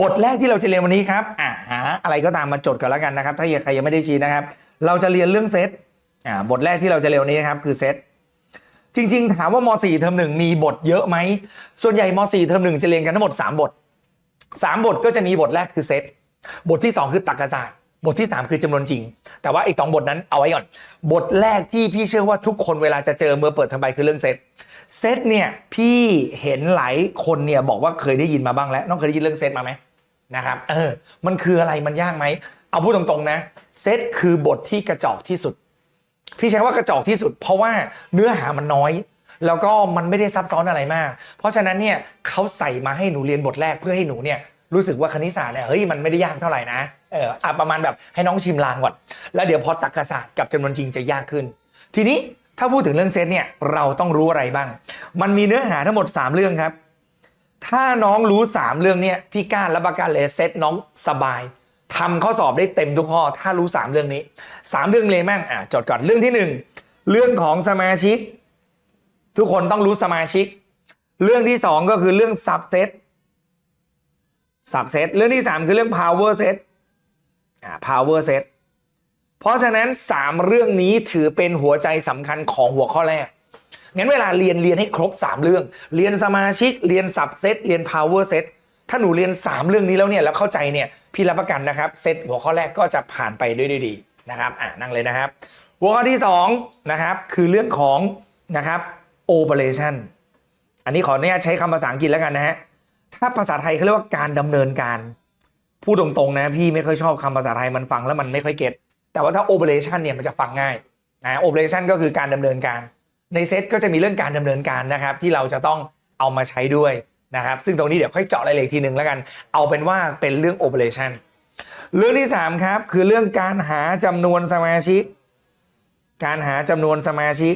บทแรกที่เราจะเรียนวันนี้ครับอ่าหาอะไรก็ตามมาจดกันแล้วกันนะครับ ถ้าใครยังไม่ได้ชี้นะครับ เราจะเรียนเรื่องเซตอ่าบทแรกที่เราจะเรียนวันนี้นะครับคือเซตจริง ๆ ถามว่าม 4 เทอมหนึ่งมีบทเยอะไหมส่วนใหญ่ม 4 เทอมหนึ่งจะเรียนกันทั้งหมด 3 บท 3 บทก็จะมีบทแรกคือเซตบทที่ 2 คือตรรกศาสตร์บทที่ 3 คือจำนวนจริง แต่ว่าอีกสองบทนั้นเอาไว้ก่อน บทแรกที่พี่เชื่อว่าทุกคนเวลาจะเจอเมื่อเปิดทำไมคือเรื่องเซตเซตเนี่ยพี่เห็นหลายคนเนี่ยบอกว่าเคยได้ยินมาบ้างแล้วน้องเคยได้ยินเรื่องเซตมาไหม นะครับเออมันคืออะไรมันยากไหมเอาพูดตรงๆนะเซตคือบทที่กระจอกที่สุด พี่ใช้ว่ากระจอกที่สุด เพราะว่าเนื้อหามันน้อย แล้วก็มันไม่ได้ซับซ้อนอะไรมาก เพราะฉะนั้นเนี่ยเขาใส่มาให้หนูเรียนบทแรกเพื่อให้หนูเนี่ยรู้สึกว่าคณิตศาสตร์เนี่ยเฮ้ยมันไม่ได้ยากเท่าไหร่นะเอออะประมาณแบบให้น้องชิมลางก่อน แล้วเดี๋ยวพอตรรกศาสตร์กับจำนวนจริงจะยากขึ้น ทีนี้ถ้าพูดถึงเรื่องเซตเนี่ยเราต้องรู้อะไรบ้าง มันมีเนื้อหาทั้งหมด 3 เรื่องครับ ถ้าน้องรู้ 3 เรื่องเนี่ยพี่กล้ารับประกันเลยเซตน้องสบายทำข้อสอบได้เต็มทุกข้อ ถ้ารู้ 3 เรื่องนี้ 3 เรื่องเลยแม่งอะจดก่อนเรื่องที่ 1 เรื่องของสมาชิก ทุกคนต้องรู้สมาชิก เรื่องที่ 2 ก็คือเรื่อง subset subset เรื่องที่ 3 คือเรื่อง power set อ่า power set เพราะฉะนั้น 3 เรื่องนี้ถือเป็นหัวใจสำคัญของหัวข้อแรก งั้นเวลาเรียนเรียนให้ครบ 3 เรื่อง เรียนสมาชิกเรียน subset เรียน power set ถ้าหนูเรียน 3 เรื่องนี้แล้วเนี่ยแล้วเข้าใจเนี่ยพี่รับประกันนะครับเซตหัวข้อแรกก็จะผ่านไปด้วยดีนะครับอ่านั่งเลยนะครับ หัวข้อที่2นะครับคือเรื่องของนะครับ operation อันนี้ขออนุญาตใช้คำภาษาอังกฤษแล้วกันนะฮะถ้าภาษาไทยเขาเรียกว่าการดำเนินการพูดตรงๆนะพี่ไม่ค่อยชอบคำภาษาไทยมันฟังแล้วมันไม่ค่อยเก็ตแต่ว่าถ้า operation เนี่ยมันจะฟังง่ายนะ operation ก็คือการดำเนินการ ในเซตก็จะมีเรื่องการดำเนินการนะครับ ที่เราจะต้องเอามาใช้ด้วยนะครับ ซึ่งตรงนี้เดี๋ยวค่อยเจาะรายละเอียดทีหนึ่งแล้วกัน เอาเป็นว่าเป็นเรื่อง operation เรื่องที่ 3 ครับ คือเรื่องการหาจำนวนสมาชิก การหาจำนวนสมาชิก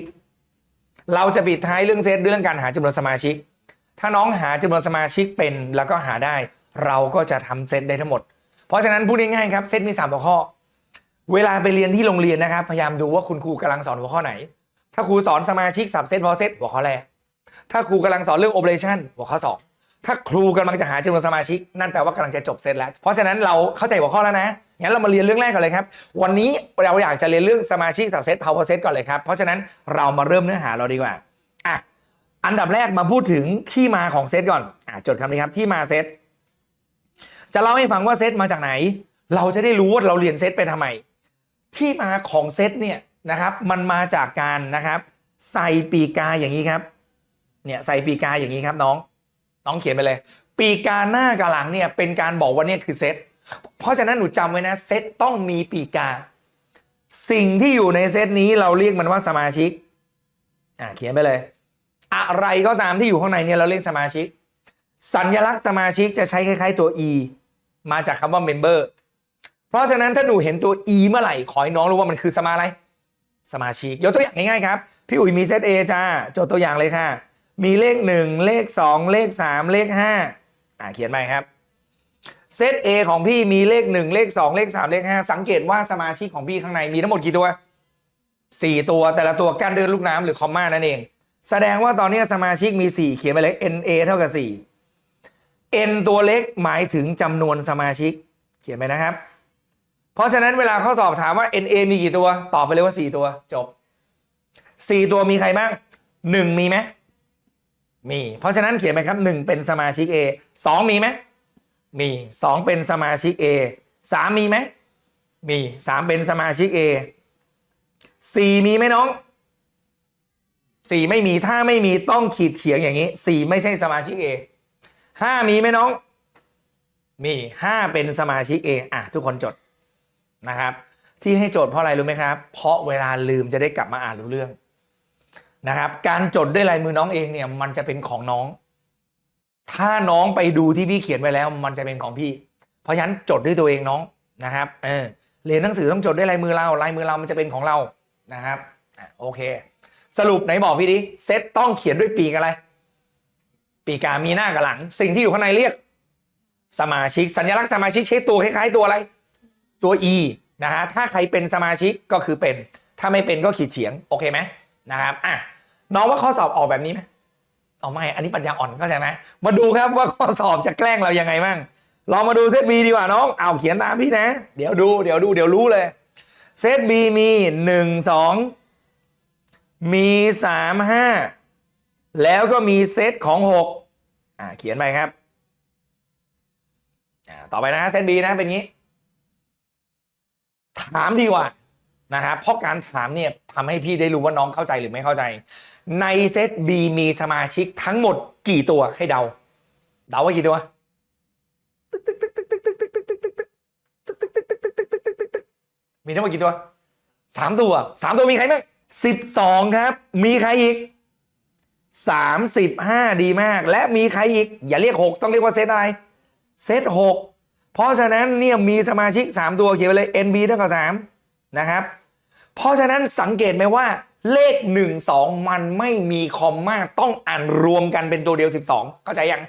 เราจะปิดท้ายเรื่องเซตเรื่องการหาจำนวนสมาชิก ถ้าน้องหาจำนวนสมาชิกเป็นแล้วก็หาได้ เราก็จะทำเซตได้ทั้งหมด เพราะฉะนั้นพูดง่ายๆครับเซตมี3หัวข้อ เวลาไปเรียนที่โรงเรียนนะครับ พยายามดูว่าคุณครูกำลังสอนหัวข้อไหน ถ้าครูสอนสมาชิกสับเซตพอเซตหัวข้อแรก ถ้าครูกำลังสอนเรื่อง operation หัวข้อสองถ้าครูกำลังจะหาจำนวนสมาชิก นั่นแปลว่ากำลังจะจบเซตแล้ว เพราะฉะนั้นเราเข้าใจหัวข้อแล้วนะ งั้นเรามาเรียนเรื่องแรกก่อนเลยครับ วันนี้เราอยากจะเรียนเรื่องสมาชิกสับเซต power set ก่อนเลยครับ เพราะฉะนั้นเรามาเริ่มเนื้อหาเราดีกว่าอะอันดับแรกมาพูดถึงที่มาของเซตก่อนอะจดคำนี้ครับที่มาเซตจะเล่าให้ฟังว่าเซตมาจากไหน เราจะได้รู้ว่าเราเรียนเซตไปทำไม ที่มาของเซตเนี่ย นะครับ มันมาจากการนะครับ ใส่ปีกาอย่างนี้ครับ เนี่ยใส่ปีกาอย่างนี้ครับน้อง น้องเขียนไปเลย ปีกาหน้ากับหลังเนี่ยเป็นการบอกว่าเนี่ยคือเซตเพราะฉะนั้นหนูจำไว้นะเซตต้องมีปีกา สิ่งที่อยู่ในเซตนี้เราเรียกมันว่าสมาชิกอ่าเขียนไปเลย อะไรก็ตามที่อยู่ข้างในเนี่ยเราเรียกสมาชิก สัญลักษณ์สมาชิกจะใช้คล้ายๆตัว e มาจากคำว่า member เพราะฉะนั้นถ้าหนูเห็นตัว e เมื่อไหร่ ขอให้น้องรู้ว่ามันคือสมาอะไร สมาชิก ยกตัวอย่างง่ายๆครับ พี่อุ๋ยมีเซต A จ้าโจทย์ตัวอย่างเลยค่ะ มีเลข 1 เลข 2 เลข 3 เลข 5 อ่าเขียนไปครับเซต A ของพี่มีเลข 1 เลข 2 เลข 3 เลข 5 สังเกตว่าสมาชิกของพี่ข้างในมีทั้งหมดกี่ตัว 4 ตัวแต่ละตัวกั้นด้วยลูกน้ำหรือคอมมานั่นเอง แสดงว่าตอนนี้สมาชิกมี 4 เขียนไปเลย NA เท่ากับ 4 N ตัวเล็กหมายถึงจำนวนสมาชิก เขียนไปนะครับ เพราะฉะนั้นเวลาข้อสอบถามว่า NA มีกี่ตัว ตอบไปเลยว่า 4 ตัว จบ 4 ตัวมีใครบ้าง 1 มีไหมมี เพราะฉะนั้นเขียนไปครับ 1 เป็นสมาชิก A 2 มีไหมมี 2 เป็นสมาชิก A 3 มีไหมมี 3 เป็นสมาชิก A 4 มีไหมน้องสี่ไม่มีถ้าไม่มีต้องขีดเขียงอย่างนี้สี่ไม่ใช่สมาชิก A ห้ามีไหมน้อง มีห้าเป็นสมาชิก A อะทุกคนจด นะครับ ที่ให้โจทย์เพราะอะไรรู้ไหมครับ เพราะเวลาลืมจะได้กลับมาอ่านรู้เรื่องนะครับ การจดด้วยลายมือน้องเองเนี่ย มันจะเป็นของน้อง ถ้าน้องไปดูที่พี่เขียนไว้แล้ว มันจะเป็นของพี่ เพราะฉะนั้นจดด้วยตัวเองน้องนะครับ เออเรียนหนังสือต้องจดด้วยลายมือเราลายมือเรามันจะเป็นของเรานะครับโอเค สรุปไหนบอกพี่ดิเซตต้องเขียนด้วยปีกอะไร ปีกามีหน้ากับหลัง สิ่งที่อยู่ข้างในเรียก สมาชิก สัญลักษณ์สมาชิกใช้ตัวคล้ายๆตัวอะไร ตัว e นะฮะถ้าใครเป็นสมาชิกก็คือเป็น ถ้าไม่เป็นก็ขีดเฉียง โอเคไหมนะครับอะน้องว่าข้อสอบออกแบบนี้ไหมเอาไม่ อันนี้ปัญญาอ่อนเข้าใจไหมมาดูครับว่าข้อสอบจะแกล้งเรายังไงบ้างลองมาดูเซต B ดีกว่าน้อง เอาเขียนตามพี่นะ เดี๋ยวดู เดี๋ยวดู เดี๋ยวรู้เลย เซต B มีหนึ่งสองมีสามห้าแล้วก็มีเซตของหกอ่าเขียนไปครับ อ่าต่อไปนะเซต B นะเป็นงี้ ถามดีกว่านะครับเพราะการถามเนี่ยทำให้พี่ได้รู้ว่าน้องเข้าใจหรือไม่เข้าใจ ในเซต B มีสมาชิกทั้งหมดกี่ตัวให้เดา เดาว่ากี่ตัวมีทั้งหมดกี่ตัวสามตัวสามตัวมีใครบ้างสิบสองครับ มีใครอีกสามสิบห้าดีมาก และมีใครอีก อย่าเรียกหกต้องเรียกว่าเซตอะไร เซตหก เพราะฉะนั้นเนี่ยมีสมาชิก 3 ตัวเขียนไปเลย NB เท่ากับ3นะครับ เพราะฉะนั้นสังเกตไหมว่าเลข 1 2 มันไม่มีคอมมาต้องอ่านรวมกันเป็นตัวเดียว 12 เข้าใจยัง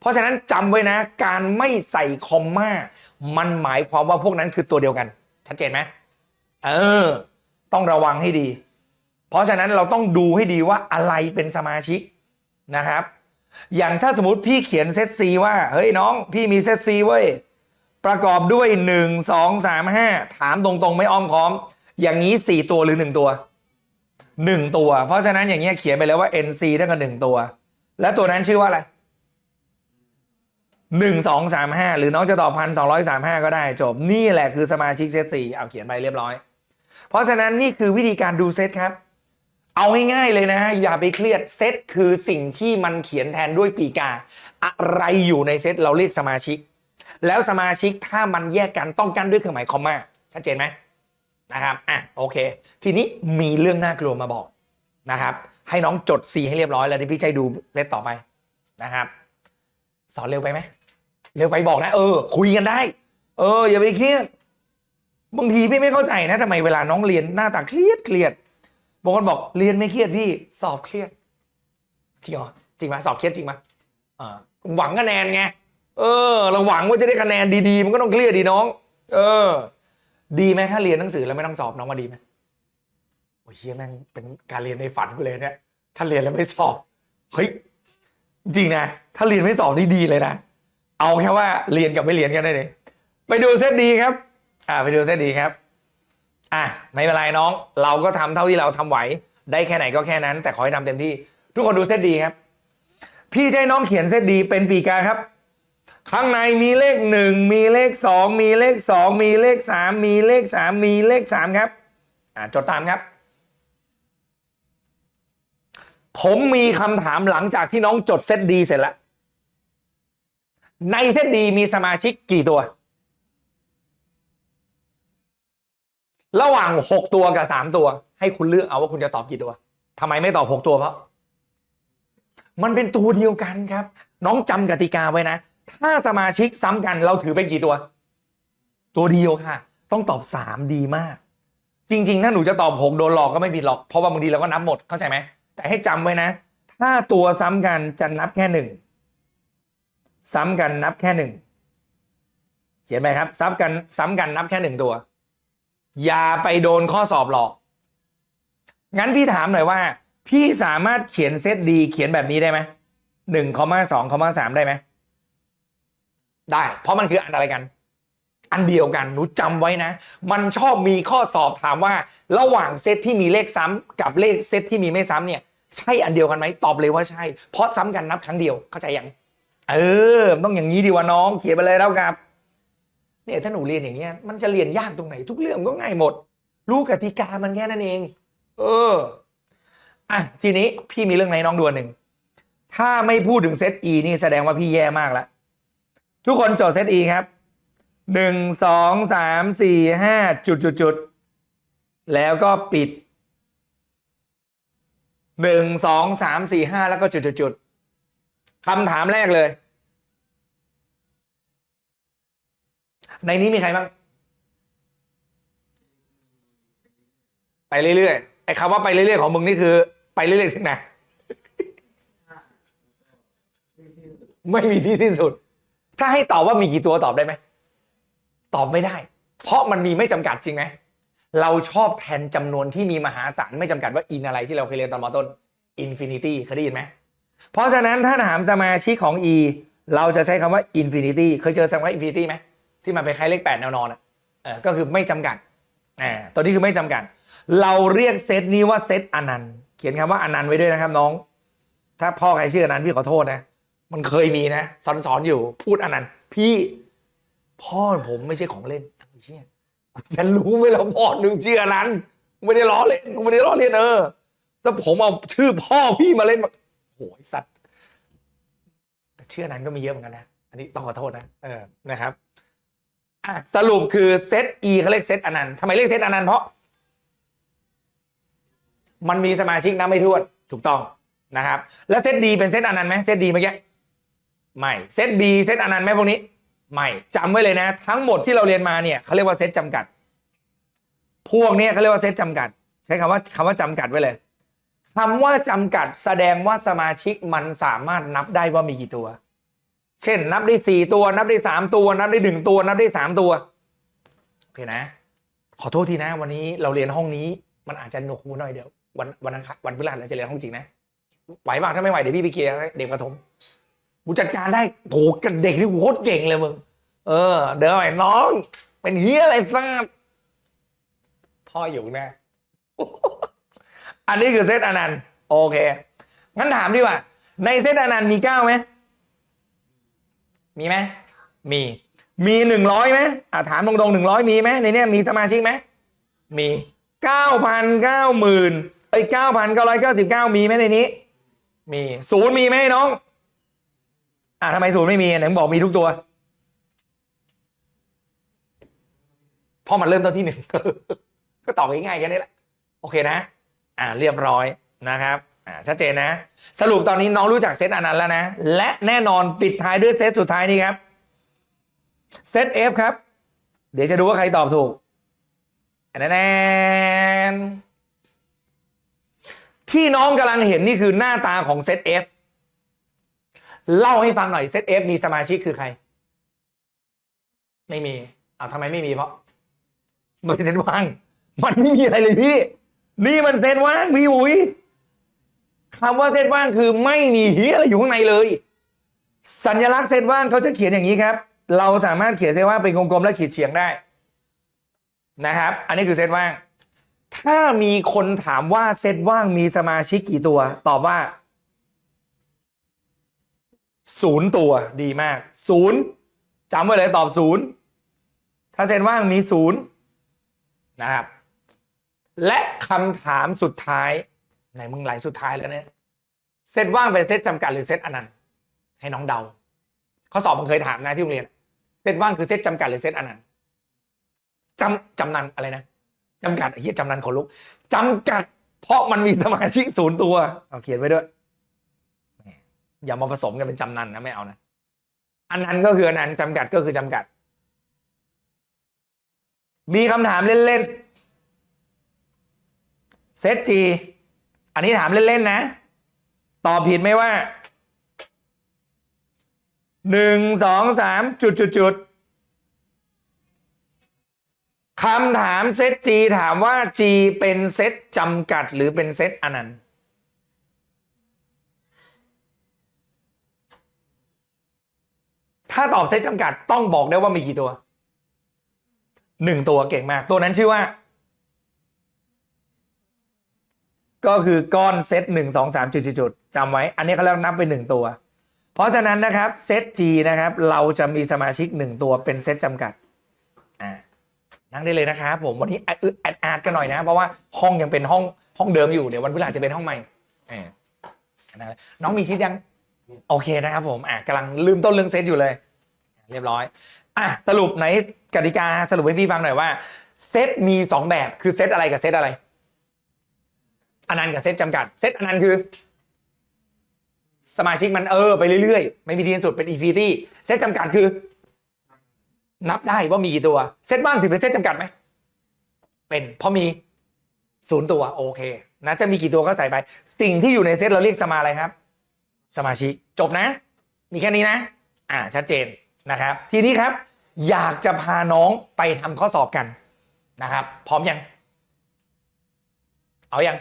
เพราะฉะนั้นจำไว้นะ การไม่ใส่คอมมามันหมายความว่าพวกนั้นคือตัวเดียวกัน ชัดเจนไหมเออ ต้องระวังให้ดี เพราะฉะนั้นเราต้องดูให้ดีว่าอะไรเป็นสมาชิกนะครับ อย่างถ้าสมมติพี่เขียนเซตซีว่า เฮ้ยน้อง พี่มีเซตซีเว้ย ประกอบด้วย 1 2 3 5 ถามตรงๆ ไม่อ้อมค้อม อย่างนี้ 4 ตัวหรือ 1 ตัว 1 ตัว เพราะฉะนั้นอย่างเงี้ยเขียนไปแล้วว่า NC เท่ากับ1ตัว และตัวนั้นชื่อว่าอะไร 1 2 3 5 หรือน้องจะตอบพันสองร้อยสามห้าก็ได้จบนี่แหละคือสมาชิกเซตสี่เอาเขียนไปเรียบร้อย เพราะฉะนั้นนี่คือวิธีการดูเซตครับ เอาง่ายๆเลยนะฮะอย่าไปเครียดเซตคือสิ่งที่มันเขียนแทนด้วยปีกา อะไรอยู่ในเซตเราเรียกสมาชิก แล้วสมาชิกถ้ามันแยกกันต้องกั้นด้วยเครื่องหมายคอมมาชัดเจนไหมนะครับอะโอเค ทีนี้มีเรื่องน่ากลัวมาบอกนะครับให้น้องจด C ให้เรียบร้อยแล้วที่พี่ให้ดูเซตต่อไปนะครับ สอนเร็วไปไหมเร็วไปบอกนะ เออ คุยกันได้ เออ อย่าไปเครียดบางทีพี่ไม่เข้าใจนะทำไมเวลาน้องเรียนหน้าตาเครียดเครียดบางคนบอกเรียนไม่เครียดพี่สอบเครียดจริงเหรอจริงไหมสอบเครียดจริงไหมอ่าหวังคะแนนไง เออเราหวังว่าจะได้คะแนนดีๆ มันก็ต้องเครียดดีน้อง เออ ดีไหมถ้าเรียนหนังสือแล้วไม่ต้องสอบน้องว่าดีไหมโอ้ยเฮียแม่งเป็นการเรียนในฝันกูเลยเนี่ยถ้าเรียนแล้วไม่สอบเฮ้ยจริงนะถ้าเรียนไม่สอบนี่ดีเลยนะเอาแค่ว่าเรียนกับไม่เรียนกันได้เลยไปดูเซตดีครับ อ่าไปดูเซตดีครับ อะไม่เป็นไรน้อง เราก็ทำเท่าที่เราทำไหว ได้แค่ไหนก็แค่นั้น แต่ขอให้ทำเต็มที่ ทุกคนดูเซตดีครับ พี่ให้น้องเขียนเซตดีเป็นปีกาครับ ข้างในมีเลขหนึ่งมีเลขสองมีเลขสองมีเลขสามมีเลขสามมีเลขสามครับอ่าจดตามครับ ผมมีคำถามหลังจากที่น้องจดเซตดีเสร็จแล้วในเซตดีมีสมาชิกกี่ตัว ระหว่างหกตัวกับสามตัว ให้คุณเลือกเอาว่าคุณจะตอบกี่ตัวทำไมไม่ตอบหกตัวเพราะมันเป็นตัวเดียวกันครับ น้องจำกติกาไว้นะ ถ้าสมาชิกซ้ำกันเราถือเป็นกี่ตัว ตัวเดียวค่ะ ต้องตอบสามดีมาก จริง ๆ ถ้าหนูจะตอบหกโดนหลอกก็ไม่ผิดหรอก เพราะว่าบางทีเราก็นับหมดเข้าใจไหม แต่ให้จำไว้นะ ถ้าตัวซ้ำกันจะนับแค่หนึ่งซ้ำกันนับแค่หนึ่งเขียนไหมครับ ซ้ำกันซ้ำกันนับแค่หนึ่งตัว อย่าไปโดนข้อสอบหลอก งั้นพี่ถามหน่อยว่า พี่สามารถเขียนเซตดีเขียนแบบนี้ได้ไหมหนึ่งคอมาสองคอมาสามได้ไหม ได้ เพราะมันคืออันอะไรกัน อันเดียวกันหนูจำไว้นะ มันชอบมีข้อสอบถามว่า ระหว่างเซตที่มีเลขซ้ำกับเลขเซตที่มีไม่ซ้ำเนี่ยใช่อันเดียวกันไหมตอบเลยว่าใช่ เพราะซ้ำกันนับครั้งเดียวเข้าใจยังเออต้องอย่างนี้ดีวะน้องเขียนไปเลยแล้วครับเนี่ยถ้าหนูเรียนอย่างเงี้ยมันจะเรียนยากตรงไหน ทุกเรื่องก็ง่ายหมด รู้กติกามันแค่นั้นเอง เอออะทีนี้พี่มีเรื่องไหนน้องดูอันหนึ่งถ้าไม่พูดถึงเซต E นี่แสดงว่าพี่แย่มากแล้ว ทุกคนโจทย์เซต E ครับหนึ่งสองสามสี่ห้าจุดจุดจุดแล้วก็ปิดหนึ่งสองสามสี่ห้าแล้วก็จุดจุดจุดคำถามแรกเลย ในนี้มีใครบ้าง ไปเรื่อยๆไอ้คำว่าไปเรื่อยๆของมึงนี่คือ ไปเรื่อยๆถึงไหนไม่มีที่สิ้นสุด ถ้าให้ตอบว่ามีกี่ตัวตอบได้ไหมตอบไม่ได้ เพราะมันมีไม่จำกัดจริงไหมเราชอบแทนจำนวนที่มีมหาศาลไม่จำกัดว่าอินอะไรที่เราเคยเรียนตอนมต้นอินฟินิตี้เคยได้ยินไหมเพราะฉะนั้นถ้าถามสมาชิกของ E เราจะใช้คำว่า infinity เคยเจอคำว่า infinity ไหมที่มันเป็นคล้ายเลขแปดแนวนอนอะเออก็คือไม่จำกัดอ่าตัวนี้คือไม่จำกัด เราเรียกเซตนี้ว่าเซตอนันต์เขียนคำว่าอนันต์ไว้ด้วยนะครับน้อง ถ้าพ่อใครชื่ออนันต์พี่ขอโทษนะ มันเคยมีนะสอนสอนอยู่พูดอันนั้น พี่พ่อผมไม่ใช่ของเล่นไอ้เชี่ยฉันรู้ไหมล่ะพ่อหนึ่งชื่ออนันไม่ได้ล้อเล่นไม่ได้ล้อเล่นเออแต่ผมเอาชื่อพ่อพี่มาเล่นมาโอ้ยสัตว์แต่ชื่อนั้นก็มีเยอะเหมือนกันนะอันนี้ต้องขอโทษนะเออนะครับอะสรุปคือเซต E เขาเรียกเซตอนันต์ทำไมเรียกเซตอนันต์เพราะ มันมีสมาชิกนับไม่ถ้วนถูกต้องนะครับ แล้วเซต D เป็นเซตอนันต์ไหมเซต D เมื่อกี้ ไม่เซต B เซตอนันต์ไหมพวกนี้ ไม่จำไว้เลยนะ ทั้งหมดที่เราเรียนมาเนี่ยเขาเรียกว่าเซตจำกัด พวกนี้เขาเรียกว่าเซตจำกัด ใช้คำว่าคำว่าจำกัดไว้เลยคำว่าจำกัดแสดงว่าสมาชิกมันสามารถนับได้ว่ามีกี่ตัว เช่น นับได้สี่ตัว นับได้สามตัว นับได้หนึ่งตัว นับได้สามตัวโอเคนะ ขอโทษทีนะ วันนี้เราเรียนห้องนี้ มันอาจจะหนวกหูหน่อยเดี๋ยววันวันอังคารวันพฤหัสเราจะเรียนห้องจริงนะไหวบ้างถ้าไม่ไหวเดี๋ยวพี่ไปเคลียร์เด็กประถม กูจัดการได้โหกับเด็กนี่กูโคตรเก่งเลยมึง เออ เดี๋ยวไอ้น้อง เป็นเฮียอะไรทราบพ่ออยู่แน่อันนี้คือเซตอนันต์โอเค งั้นถามดีกว่า ในเซตอนันต์มีเก้าไหม มีไหม มี มีหนึ่งร้อยไหมอะถามตรงๆหนึ่งร้อยมีไหมในเนี้ยมีสมาชิกไหม มีเก้าพันเก้าหมื่นไอ้เก้าพันเก้าร้อยเก้าสิบเก้ามีไหมในนี้ มีศูนย์มีไหมน้อง อะทำไมศูนย์ไม่มีไหนบอกมีทุกตัวเพราะมันเริ่มต้นที่หนึ่งก็ตอบง่ายๆแค่นี้แหละ โอเคนะ อ่าเรียบร้อยนะครับ อ่าชัดเจนนะ สรุปตอนนี้น้องรู้จักเซตอนันต์แล้วนะ และแน่นอนปิดท้ายด้วยเซตสุดท้ายนี้ครับเซต F ครับ เดี๋ยวจะดูว่าใครตอบถูกแอนแนที่น้องกำลังเห็นนี่คือหน้าตาของเซต F เล่าให้ฟังหน่อยเซต F มีสมาชิกคือใคร ไม่มีอ้าวทำไมไม่มีเพราะมันเป็นเซตว่าง มันไม่มีอะไรเลยพี่ นี่มันเซตว่างพี่อุ๋ยคำว่าเซตว่างคือไม่มีเฮียอะไรอยู่ข้างในเลย สัญลักษณ์เซตว่างเขาจะเขียนอย่างนี้ครับ เราสามารถเขียนเซตว่างเป็นกลมๆและขีดเฉียงได้ นะครับ อันนี้คือเซตว่าง ถ้ามีคนถามว่าเซตว่างมีสมาชิกกี่ตัว ตอบว่า ศูนย์ตัวดีมากศูนย์จำไว้เลยตอบศูนย์ถ้าเซตว่างมีศูนย์นะครับ และคำถามสุดท้ายไหนมึงไหลสุดท้ายแล้วเนี่ยเซตว่างเป็นเซตจำกัดหรือเซตอนันต์ให้น้องเดาข้อสอบมันเคยถามนะที่โรงเรียนเซตว่างคือเซตจำกัดหรือเซตอนันต์จำจำนันอะไรนะจำกัดไอ้เหี้ยจำนันขนลุกจำกัด เพราะมันมีสมาชิกศูนย์ตัวเอาเขียนไว้ด้วย อย่ามาผสมกันเป็นจำนันนะไม่เอานะอันนั้นก็คืออันนั้นจำกัดก็คือจำกัด มีคำถามเล่นๆเซตจีอันนี้ถามเล่นๆนะ ตอบผิดไหมว่าหนึ่งสองสามจุดจุดจุดคำถามเซตจีถามว่า G เป็นเซตจำกัดหรือเป็นเซตอนันต์ ถ้าตอบเซตจำกัดต้องบอกได้ว่ามีกี่ตัวหนึ่งตัวเก่งมาก ตัวนั้นชื่อว่า ก็คือก้อนเซตหนึ่งสองสามจุดจุดจำไว้ อันนี้เขาเรียกนับเป็นหนึ่งตัว เพราะฉะนั้นนะครับเซต G นะครับ เราจะมีสมาชิกหนึ่งตัวเป็นเซตจำกัดอ่านั่งได้เลยนะครับผมวันนี้แอดอึดอาดกันหน่อยนะ เพราะว่าห้องยังเป็นห้องห้องเดิมอยู่เดี๋ยววันพฤหัสจะเป็นห้องใหม่อ่านะน้องมีชิดยัง โอเคนะครับผมอะกำลังลืมต้นเรื่องเซตอยู่เลย เรียบร้อยอะสรุปไหนกติกาสรุปให้พี่ฟังหน่อยว่าเซตมีสองแบบคือเซตอะไรกับเซตอะไรอนันต์กับเซตจำกัดเซตอนันต์คือ สมาชิกมันเออไปเรื่อยๆ ไม่มีที่สิ้นสุดเป็นอินฟินิตี้เซตจำกัดคือ นับได้ว่ามีกี่ตัว เซตบ้างถือเป็นเซตจำกัดไหมเป็นเพราะมีศูนย์ตัวโอเค นะจะมีกี่ตัวก็ใส่ไป สิ่งที่อยู่ในเซตเราเรียกสมาอะไรครับ สมาชิกจบนะ มีแค่นี้นะ อ่าชัดเจน นะครับ ทีนี้ครับ อยากจะพาน้องไปทำข้อสอบกันนะครับ พร้อมยัง เอายัง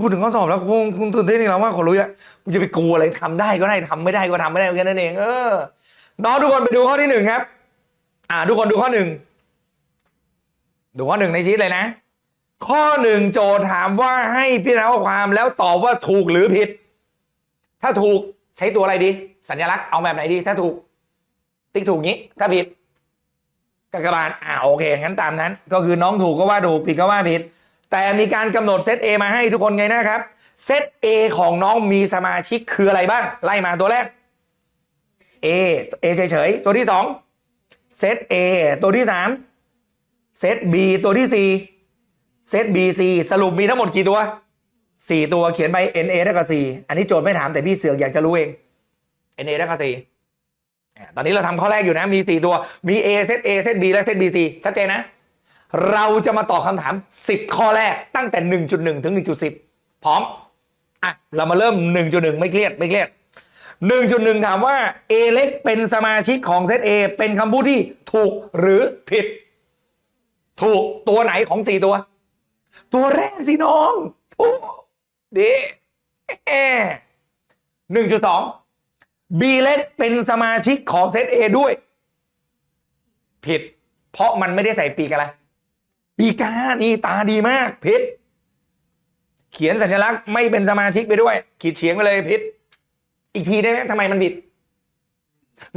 พูดถึงข้อสอบแล้วคงคงตื่นเต้นอีกแล้วว่าขอรู้อะกูจะไปกลัวอะไรทำได้ก็ได้ทำไม่ได้ก็ทำไม่ได้แค่นั้นเองเออน้องทุกคนไปดูข้อที่หนึ่งครับ อ่า ทุกคนดูข้อหนึ่งดูข้อหนึ่งในชีตเลยนะ ข้อหนึ่งโจทย์ถามว่าให้พิจารณาข้อความแล้วตอบว่าถูกหรือผิด ถ้าถูกใช้ตัวอะไรดี สัญลักษณ์เอาแบบไหนดี ถ้าถูก ติ๊กถูกงี้ ถ้าผิดกากบาทอ่าโอเคงั้นตามนั้น ก็คือน้องถูกก็ว่าถูกผิดก็ว่าผิด แต่มีการกำหนดเซต A มาให้ทุกคนไงนะครับเซต A ของน้องมีสมาชิกคืออะไรบ้าง ไล่มาตัวแรก A A เฉยๆตัวที่2เซต A ตัวที่3เซต B ตัวที่4เซต BC สรุปมีทั้งหมดกี่ตัว4ตัวเขียนไป NA เท่ากับ4อันนี้โจทย์ไม่ถามแต่พี่เสือกอยากจะรู้เอง NA เท่ากับ4อ่ ตอนนี้เราทำข้อแรกอยู่นะมี 4 ตัวมี A เซต A เซต B และเซต BC ชัดเจนนะ เราจะมาตอบคำถาม 10 ข้อแรกตั้งแต่ 1.1 ถึง 1.10 พร้อมอะเรามาเริ่ม 1.1 ไม่เครียดไม่เครียด 1.1 ถามว่า A เล็กเป็นสมาชิกของเซต A เป็นคำพูดที่ถูกหรือผิด ถูกตัวไหนของ 4 ตัว ตัวแรกสิน้องถูกดีหนึ่งจุดสอง B เล็กเป็นสมาชิกของเซต A ด้วย ผิด เพราะมันไม่ได้ใส่ปีกอะไร ปีกานี่ตาดีมากพิษเขียนสัญลักษณ์ไม่เป็นสมาชิกไปด้วย ขีดเฉียงไปเลยพิษอีกทีได้ไหมทำไมมันผิด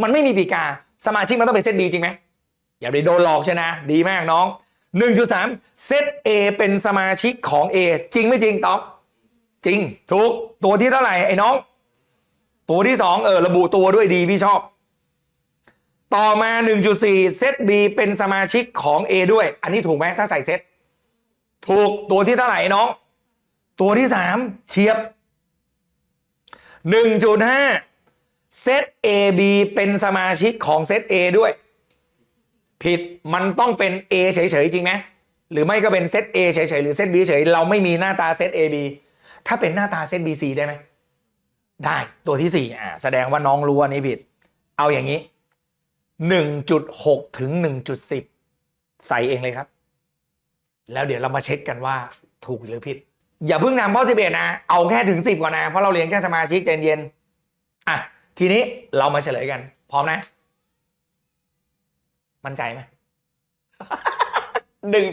มันไม่มีปีกา สมาชิกมันต้องเป็นเซตดีจริงไหมอย่าไปโดนหลอกใช่นะ ดีมากน้อง1.3เซต A เป็นสมาชิกของ A จริงไม่จริงตอบจริง ถูก ตัวที่เท่าไหร่ไอ้น้อง ตัวที่สองเออ ระบุตัวด้วยดีพี่ชอบ ต่อมา 1.4 เซต B เป็นสมาชิกของ A ด้วย อันนี้ถูกไหมถ้าใส่เซตถูกตัวที่เท่าไหร่น้อง ตัวที่ 3 เฉียบ 1.5 เซต AB เป็นสมาชิกของเซต A ด้วย ผิดมันต้องเป็น A เฉยๆจริงไหมหรือไม่ก็เป็นเซต A เฉยๆหรือเซต B เฉยเราไม่มีหน้าตาเซต AB ถ้าเป็นหน้าตาเซต BC ได้ไหม ได้ตัวที่4อ่าแสดงว่าน้องรู้ว่านี้ผิด เอาอย่างนี้1.6ถึง1.10ใส่เองเลยครับ แล้วเดี๋ยวเรามาเช็คกันว่าถูกหรือผิด อย่าเพิ่งนำข้อ11นะ เอาแค่ถึง10ก่อนนะ เพราะเราเรียนแค่สมาชิกใจเย็นอะทีนี้เรามาเฉลยกัน พร้อมนะ มั่นใจไหม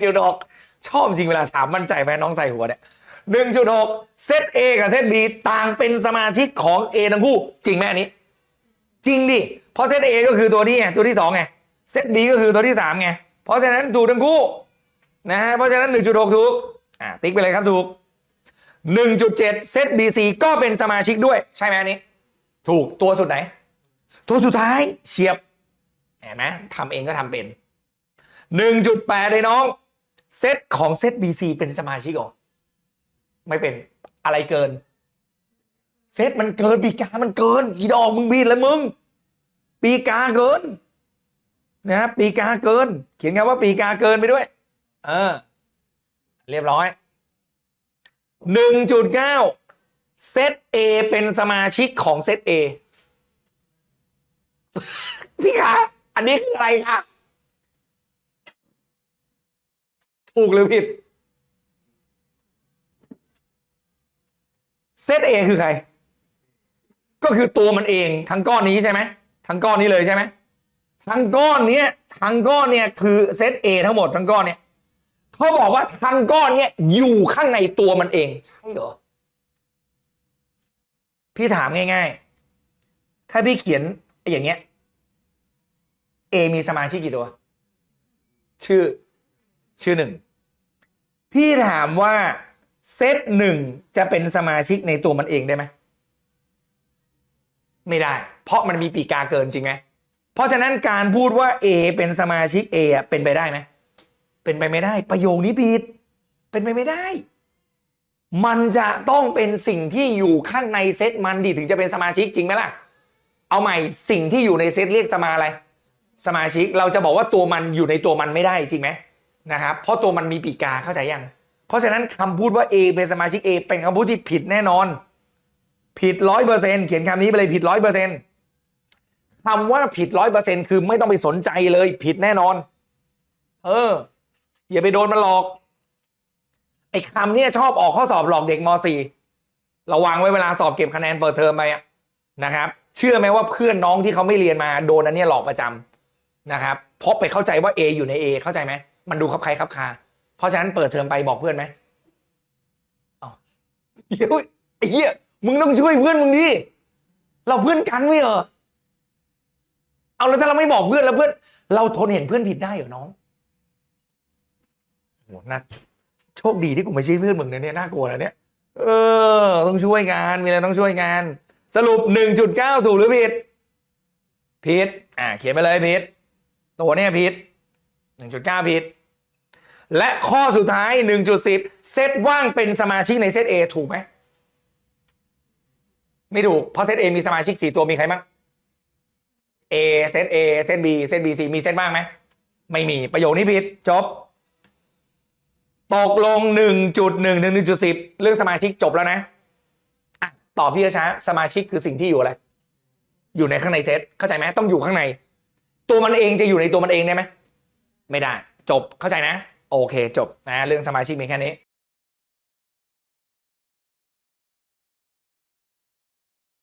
1.6ชอบจริงเวลาถามมั่นใจไหมน้องใส่หัวเนี่ย 1.6 เซต A กับเซต B ต่างเป็นสมาชิกของ A ทั้งคู่ จริงไหมอันนี้ จริงดิ เพราะเซต A ก็คือตัวนี้ไงตัวที่2ไง เซต B ก็คือตัวที่3ไง เพราะฉะนั้นถูกทั้งคู่นะฮะ เพราะฉะนั้น 1.6 ถูก อะติ๊กไปเลยครับถูก 1.7 เซต BC ก็เป็นสมาชิกด้วย ใช่ไหมอันนี้ ถูกตัวสุดไหน ตัวสุดท้ายเฉียบเห็นไหมทำเองก็ทำเป็น 1.8เลยน้อง เซตของเซต BC เป็นสมาชิกหรอ ไม่เป็นอะไรเกิน เซตมันเกินปีกามันเกิน อีดอกมึงบิดแล้วมึง ปีกาเกินนะปีกาเกิน เขียนคำว่าปีกาเกินไปด้วย เออ เรียบร้อยหนึ่งจุดเก้าเซต A เป็นสมาชิกของเซต A พี่คะอันนี้คืออะไรคะถูกหรือผิด เซต A คือใคร ก็คือตัวมันเองทั้งก้อนนี้ใช่ไหมทั้งก้อนนี้เลยใช่ไหมทั้งก้อนเนี้ยทั้งก้อนเนี่ยคือเซต A ทั้งหมดทั้งก้อนเนี่ยเขาบอกว่าทั้งก้อนเนี่ยอยู่ข้างในตัวมันเอง ใช่เหรอพี่ถามง่ายๆ ถ้าพี่เขียนอย่างเงี้ย A มีสมาชิกกี่ตัว ชื่อ ชื่อหนึ่ง พี่ถามว่า เซตหนึ่งจะเป็นสมาชิกในตัวมันเองได้ไหมไม่ได้ เพราะมันมีปีกาเกินจริงไหมเพราะฉะนั้นการพูดว่า A เป็นสมาชิก A อะเป็นไปได้ไหมเป็นไปไม่ได้ ประโยคนี้ผิดเป็นไปไม่ได้ มันจะต้องเป็นสิ่งที่อยู่ข้างในเซตมันดีถึงจะเป็นสมาชิกจริงไหมล่ะ เอาใหม่สิ่งที่อยู่ในเซตเรียกสมาอะไร สมาชิกเราจะบอกว่าตัวมันอยู่ในตัวมันไม่ได้จริงไหมนะครับเพราะตัวมันมีปีกาเข้าใจยัง เพราะฉะนั้นคำพูดว่า A เป็นสมาชิก A เป็นคำพูดที่ผิดแน่นอน ผิดร้อยเปอร์เซ็นเขียนคำนี้ไปเลยผิดร้อยเปอร์เซ็นคำว่าผิดร้อยเปอร์เซ็นคือไม่ต้องไปสนใจเลยผิดแน่นอน เออ อย่าไปโดนมันหลอก ไอ้คำเนี่ยชอบออกข้อสอบหลอกเด็กม .4 ระวังไว้เวลาสอบเก็บคะแนนเปิดเทอมไปนะครับ เชื่อไหมว่าเพื่อนน้องที่เขาไม่เรียนมาโดนอันเนี้ยหลอกประจำนะครับเพราะไปเข้าใจว่า A อยู่ใน A เข้าใจไหมมันดูคับใครคับคา เพราะฉะนั้นเปิดเทอมไปบอกเพื่อนไหมเอาเดี๋ยวไอ้เหี้ยมึงต้องช่วยเพื่อนมึงดิเราเพื่อนกันไม่เหรอเอาแล้วถ้าเราไม่บอกเพื่อนแล้วเพื่อน เราทนเห็นเพื่อนผิดได้เหรอน้องโหน่าโชคดีที่กูไม่ใช่เพื่อนมึงนะเนี่ยน่ากลัวนะเนี่ยเออ ต้องช่วยงานมีอะไรต้องช่วยงาน สรุปหนึ่งจุดเก้าถูกหรือผิดผิดอ่าเขียนไปเลยผิดตัวเนี่ยผิดหนึ่งจุดเก้าผิด และข้อสุดท้ายหนึ่งจุดสิบเซตว่างเป็นสมาชิกในเซต A ถูกไหม ไม่ถูก เพราะเซต A มีสมาชิกสี่ตัวมีใครบ้าง A เซต A เซต B เซต B C มีเซตบ้างไหม ไม่มีประโยคนี้ผิด จบ ตกลง 1.1ถึง1.10 เรื่องสมาชิกจบแล้วนะอะตอบพี่ช้าสมาชิกคือสิ่งที่อยู่อะไร อยู่ในข้างในเซต เข้าใจไหมต้องอยู่ข้างใน ตัวมันเองจะอยู่ในตัวมันเองได้ไหม ไม่ได้ จบเข้าใจนะ โอเคจบนะเรื่องสมาชิกมีแค่นี้